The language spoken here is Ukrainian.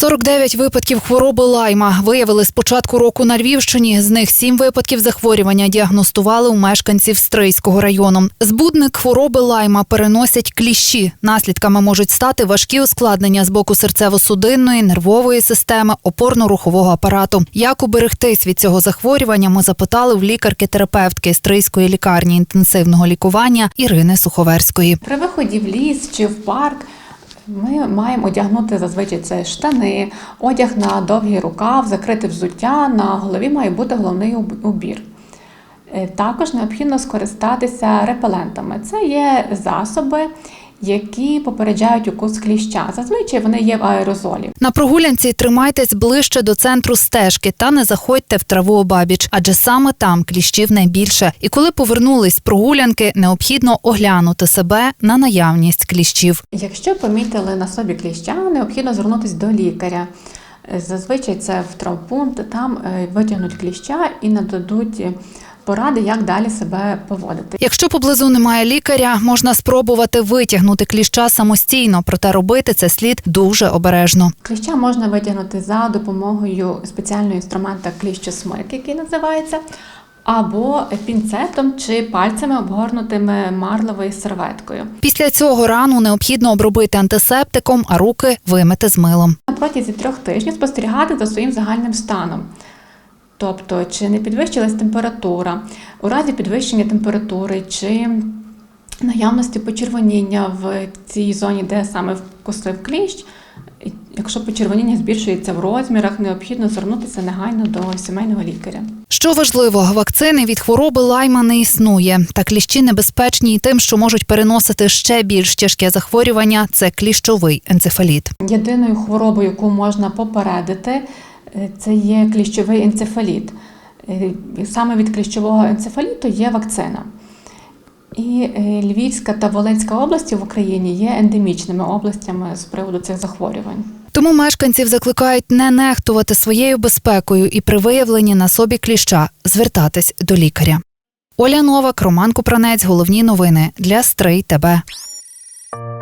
49 випадків хвороби лайма виявили з початку року на Львівщині. З них 7 випадків захворювання діагностували у мешканців Стрийського району. Збудник хвороби лайма переносять кліщі. Наслідками можуть стати важкі ускладнення з боку серцево-судинної, нервової системи, опорно-рухового апарату. Як уберегтись від цього захворювання, ми запитали в лікарки-терапевтки Стрийської лікарні інтенсивного лікування Ірини Суховерської. При виході в ліс чи в парк ми маємо одягнути зазвичай це штани, одяг на довгий рукав, закрите взуття, на голові має бути головний убір. Е, Також необхідно скористатися репелентами. Це є засоби, які попереджають укус кліща. Зазвичай вони є в аерозолі. На прогулянці тримайтесь ближче до центру стежки та не заходьте в траву обабіч, адже саме там кліщів найбільше. І коли повернулись з прогулянки, необхідно оглянути себе на наявність кліщів. Якщо помітили на собі кліща, необхідно звернутися до лікаря. Зазвичай це в травмпункт, там е, витягнуть кліща і нададуть поради, як далі себе поводити. Якщо поблизу немає лікаря, можна спробувати витягнути кліща самостійно, проте робити це слід дуже обережно. Кліща можна витягнути за допомогою спеціального інструмента кліщосмик, який називається, або пінцетом чи пальцями обгорнутими марловою серветкою. Після цього рану необхідно обробити антисептиком, а руки вимити з милом. На протязі трьох тижнів спостерігати за своїм загальним станом. Тобто, чи не підвищилась температура, у разі підвищення температури, чи наявності почервоніння в цій зоні, де саме вкусив кліщ. Якщо почервоніння збільшується в розмірах, необхідно звернутися негайно до сімейного лікаря. Що важливо, вакцини від хвороби лайма не існує. Та кліщі небезпечні і тим, що можуть переносити ще більш тяжке захворювання це кліщовий енцефаліт. Єдиною хворобою, яку можна попередити, це є кліщовий енцефаліт. Е, Саме від кліщового енцефаліту є вакцина. І е, Львівська та Волинська області в Україні є ендемічними областями з приводу цих захворювань. Тому мешканців закликають не нехтувати своєю безпекою і при виявленні на собі кліща звертатись до лікаря. Оля Новак, Роман Купранець. Головні новини для Стрий ТБ.